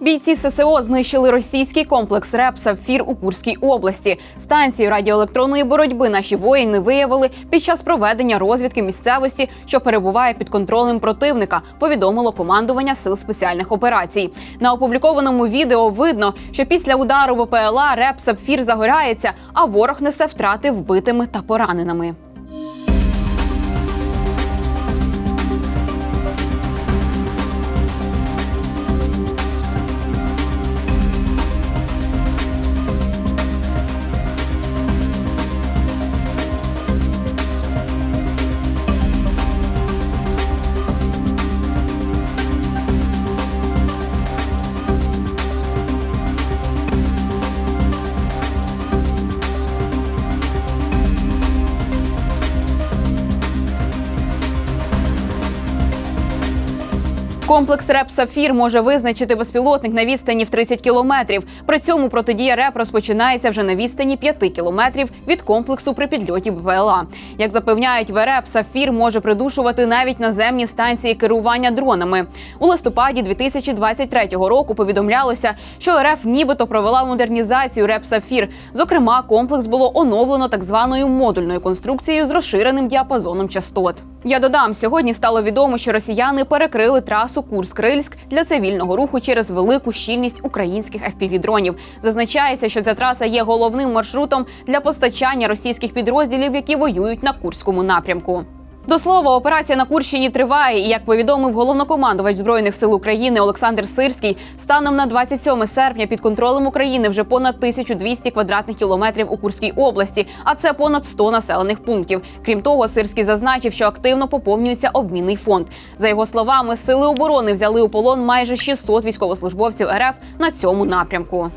Бійці ССО знищили російський комплекс РЕП «Сапфір» у Курській області. Станцію радіоелектронної боротьби наші воїни виявили під час проведення розвідки місцевості, що перебуває під контролем противника. Повідомило командування сил спеціальних операцій. На опублікованому відео видно, що після удару ВПЛА РЕП «Сапфір» загорається, а ворог несе втрати вбитими та пораненими. Комплекс РЕП «Сапфір» може визначити безпілотник на відстані в 30 кілометрів. При цьому протидія РЕП розпочинається вже на відстані 5 кілометрів від комплексу при підльоті БПЛА. Як запевняють в РЕП, «Сапфір» може придушувати навіть наземні станції керування дронами. У листопаді 2023 року повідомлялося, що РФ нібито провела модернізацію РЕП «Сапфір». Зокрема, комплекс було оновлено так званою модульною конструкцією з розширеним діапазоном частот. Я додам, сьогодні стало відомо, що росіяни перекрили трасу Курск-Рильськ для цивільного руху через велику щільність українських FPV-дронів. Зазначається, що ця траса є головним маршрутом для постачання російських підрозділів, які воюють на Курському напрямку. До слова, операція на Курщині триває, і як повідомив головнокомандувач збройних сил України Олександр Сирський, станом на 27 серпня під контролем України вже понад 1200 квадратних кілометрів у Курській області, а це понад 100 населених пунктів. Крім того, Сирський зазначив, що активно поповнюється обмінний фонд. За його словами, сили оборони взяли у полон майже 600 військовослужбовців РФ на цьому напрямку.